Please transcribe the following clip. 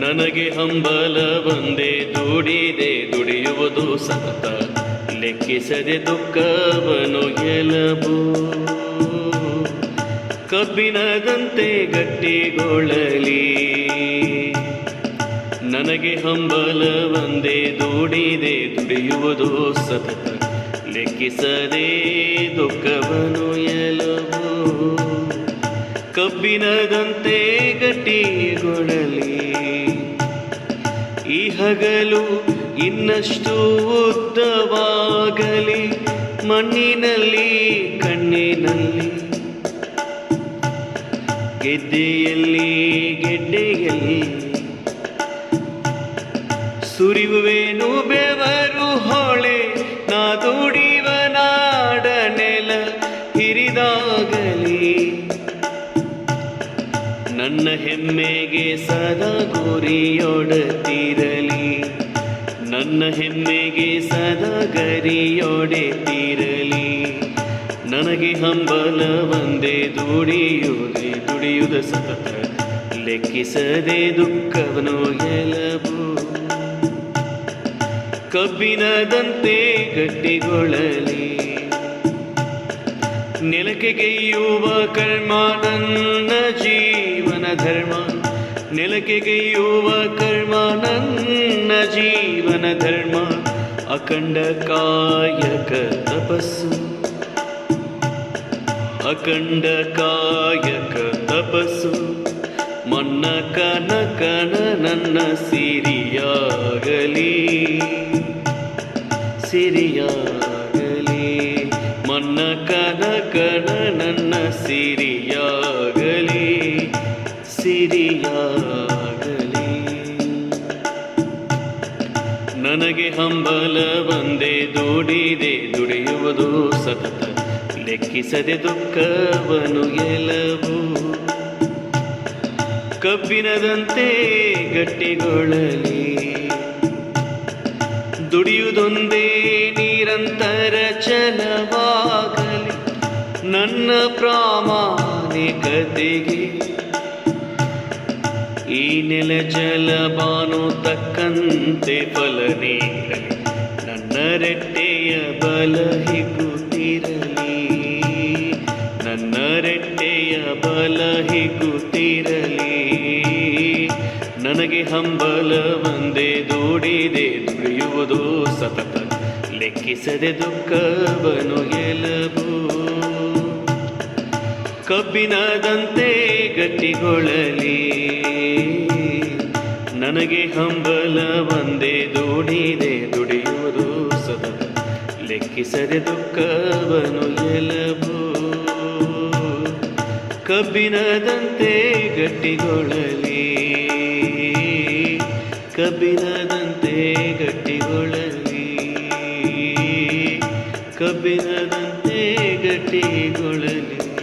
ನನಗೆ ಹಂಬಲ ಬಂದೆ, ದುಡಿದೆ, ದುಡಿಯುವುದು ಸತ್ತ. ಲೆಕ್ಕಿಸದೆ ದುಃಖವನು ಗೆಲಬು ಕಬ್ಬಿನದಂತೆ ಗಟ್ಟಿಗೊಳ್ಳಲಿ. ನನಗೆ ಹಂಬಲ ಬಂದೆ, ದುಡಿದೆ, ದುಡಿಯುವುದು ಸತತ. ಲೆಕ್ಕಿಸದೆ ದುಃಖವನು ಎಲವು ಕಬ್ಬಿನದಂತೆ ಗಟ್ಟಿಗೊಳ್ಳಲಿ. ಈ ಹಗಲು ಇನ್ನಷ್ಟು ಉದ್ದವಾಗಲಿ, ಮಣ್ಣಿನಲ್ಲಿ, ಕಣ್ಣಿನಲ್ಲಿ. ಗೆದ್ದೆಯಲ್ಲಿ, ಗೆಡ್ಡೆಯಲ್ಲಿ. ಸುರಿಯುವೇನು ಬೆವರು ಹೊಳೆ, ನಾ ದುಡಿವ ನಾಡನೆಲ ಹಿರಿದಾಗಲಿ. ನನ್ನ ಹೆಮ್ಮೆಗೆ ಸದಾ ಗುರಿಯೊಡತಿರಲಿ. ನನ್ನ ಹೆಮ್ಮೆಗೆ ಸದಾ ಗರಿಯೊಡೆತಿರಲಿ. ನನಗೆ ಹಂಬಲ ಒಂದೇ ದುಡಿಯುವುದೇ, ದುಡಿಯುವುದ ಸತತ. ಲೆಕ್ಕಿಸದೆ ದುಃಖವನು ಗೆಲಬು ಕಬ್ಬಿನದಂತೆ ಗಟ್ಟಿಗೊಳ್ಳಲಿ. ನೆಲಕೆಗೆಯುವ ಕರ್ಮ ನನ್ನ ಜೀವನ ಧರ್ಮ ನೆಲಕೆಗೆಯುವ ಕರ್ಮ ನನ್ನ ಜೀವನ ಧರ್ಮ ಅಖಂಡ ಕಾಯಕ ತಪಸ್ಸು ಅಖಂಡ ಕಾಯಕ ತಪಸ್ಸು ಮನ್ನ ಕನ ಕನ ನನ್ನ ಸಿರಿಯಾಗಲಿ ಸಿರಿಯಾಗಲಿ ಮನ್ನ ಕನ ಕನ ನನ್ನ ಸಿರಿಯಾಗಲಿ ಸಿರಿಯಾಗಲಿ. ನನಗೆ ಹಂಬಲ ಬಂದೆ ದುಡಿದೆ, ದುಡಿಯುವುದು ಸತತ. ಲೆಕ್ಕಿಸದೆ ದುಃಖವನು ಗೆಲವು ಕಬ್ಬಿನದಂತೆ ಗಟ್ಟಿಗೊಳ್ಳಲಿ. ದುಡಿಯುವುದೊಂದೇ ನನ್ನ ಪ್ರಾಮಾಣಿಕತೆಗೆ ಈ ನೆಲ ಜಲಬಾನು ತಕ್ಕಂತೆ ಫಲ ನನ್ನ ರೆಟ್ಟೆಯ ಬಲ ಹಿಗುತ್ತಿರಲಿ ನನ್ನ ರೆಟ್ಟೆಯ ಬಲ ಹಿಗುತ್ತಿರಲಿ ನನಗೆ ಹಂಬಲ ಒಂದೇ ದೂಡಿದೆ, ದುಡಿಯುವುದು ಸತತ. ಲೆಕ್ಕಿಸದೆ ದುಃಖವನು ಗೆಲಬು ಕಬ್ಬಿನದಂತೆ ಗಟ್ಟಿಗೊಳ್ಳಲಿ. ನನಗೆ ಹಂಬಲ ಒಂದೇ ದೋಣಿದೆ, ದುಡಿಯುವುದು ಸದಾ. ಲೆಕ್ಕಿಸದೆ ದುಃಖವನು ಎಲಬು ಕಬ್ಬಿನದಂತೆ ಗಟ್ಟಿಗೊಳ್ಳಲಿ. ಕಬ್ಬಿನದಂತೆ ಗಟ್ಟಿಗೊಳ್ಳಲಿ. ಕಬ್ಬಿನದಂತೆ ಗಟ್ಟಿಗೊಳ್ಳಲಿ.